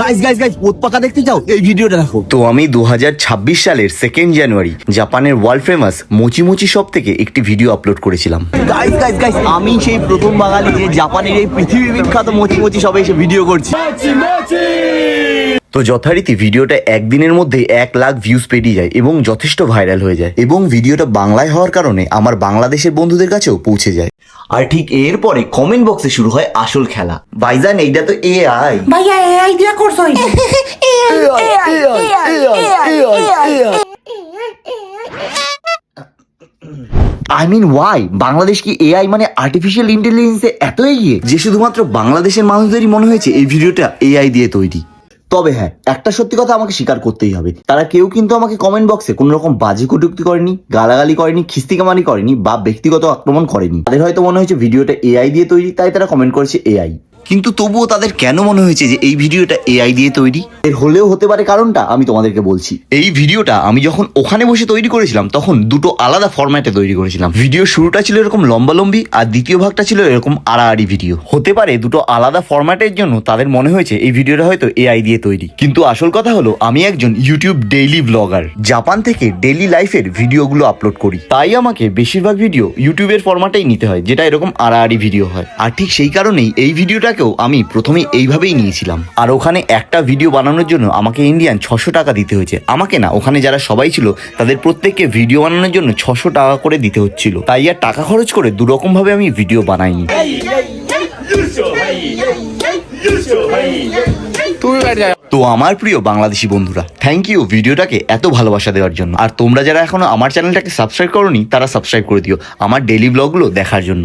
Guys guys guys ওত পাকা দেখতে চাও? এই ভিডিওটা দেখো। তো আমি দু হাজার ছাব্বিশ সালের সেকেন্ড জানুয়ারি জাপানের ওয়ার্ল্ড ফেমাস মোচি মোচি শপ থেকে একটি ভিডিও আপলোড করেছিলাম। গাইস গাইস গাইস আমি সেই প্রথম বাঙালি যে জাপানের এই পৃথিবী বিখ্যাত মোচি মোচি সবে এসে ভিডিও করছি। তো যথারীতি ভিডিওটা একদিনের মধ্যে এক লাখ ভিউজ পেরিয়ে যায় এবং যথেষ্ট ভাইরাল হয়ে যায়। এবং ভিডিওটা বাংলায় হওয়ার কারণে আমার বাংলাদেশের বন্ধুদের কাছেও পৌঁছে যায়। আর ঠিক এরপরে কমেন্ট বক্সে শুরু হয় আসল খেলা। ভাইজান এইটা তো এ আই Vaya দিয়া করছ আই মিন ওয়াই বাংলাদেশ কি এআই মানে আর্টিফিশিয়াল ইন্টেলিজেন্সে এত এগিয়ে? যে শুধুমাত্র বাংলাদেশের মানুষদেরই মনে হয়েছে এই ভিডিওটা এআই দিয়ে তৈরি। তবে হ্যাঁ একটা সত্যি কথা আমাকে স্বীকার করতেই হবে। তারা কেউ কিন্তু আমাকে কমেন্ট বক্সে কোনো রকম বাজে কটুক্তি করেনি, গালাগালি করেনি খিস্তি কামানি করেনি বা ব্যক্তিগত আক্রমণ করেনি। তাদের হয়তো মনে হয়েছে ভিডিওটা এআই দিয়ে তৈরি, তাই তারা কমেন্ট করেছে এআই কিন্তু তবুও তাদের কেন মনে হয়েছে যে এই ভিডিওটা এআই দিয়ে তৈরি? এর হলেও হতে পারে কারণটা আমি তোমাদেরকে বলছি। এই ভিডিওটা আমি যখন ওখানে বসে তৈরি করেছিলাম তখন দুটো আলাদা ফরম্যাটে তৈরি করেছিলাম। ভিডিও শুরুটা ছিল এরকম লম্বালম্বি আর দ্বিতীয় ভাগটা ছিল এরকম আড়াআড়ি ভিডিও। হতে পারে দুটো আলাদা ফরম্যাটের জন্য তাদের মনে হয়েছে এই ভিডিওটা হয়তো এআই দিয়ে তৈরি। কিন্তু আসল কথা হলো আমি একজন ইউটিউব ডেইলি ব্লগার জাপান থেকে ডেইলি লাইফের ভিডিওগুলো আপলোড করি। তাই আমাকে বেশিরভাগ ভিডিও ইউটিউবের ফরম্যাটেই নিতে হয় যেটা এরকম আড়াআড়ি ভিডিও হয়। আর ঠিক সেই কারণেই এই ভিডিওটাকেও আমি প্রথমে এইভাবেই নিয়েছিলাম। আর ওখানে একটা ভিডিও বানানোর জন্য আমাকে ইন্ডিয়ান ছশো টাকা দিতে হয়েছে। আমাকে না, ওখানে যারা সবাই ছিল, তাদের প্রত্যেককে ভিডিও বানানোর জন্য ছশো টাকা করে দিতে হচ্ছিল। তাই আর টাকা খরচ করে দুরকম ভাবে আমি ভিডিও বানাইনি। তো আমার প্রিয় বাংলাদেশি বন্ধুরা থ্যাংক ইউ ভিডিওটাকে এত ভালোবাসা দেওয়ার জন্য। আর তোমরা যারা এখনও আমার চ্যানেলটাকে সাবস্ক্রাইব করোনি, তারা সাবস্ক্রাইব করে দিও। আমার ডেলি ব্লগগুলো দেখার জন্য।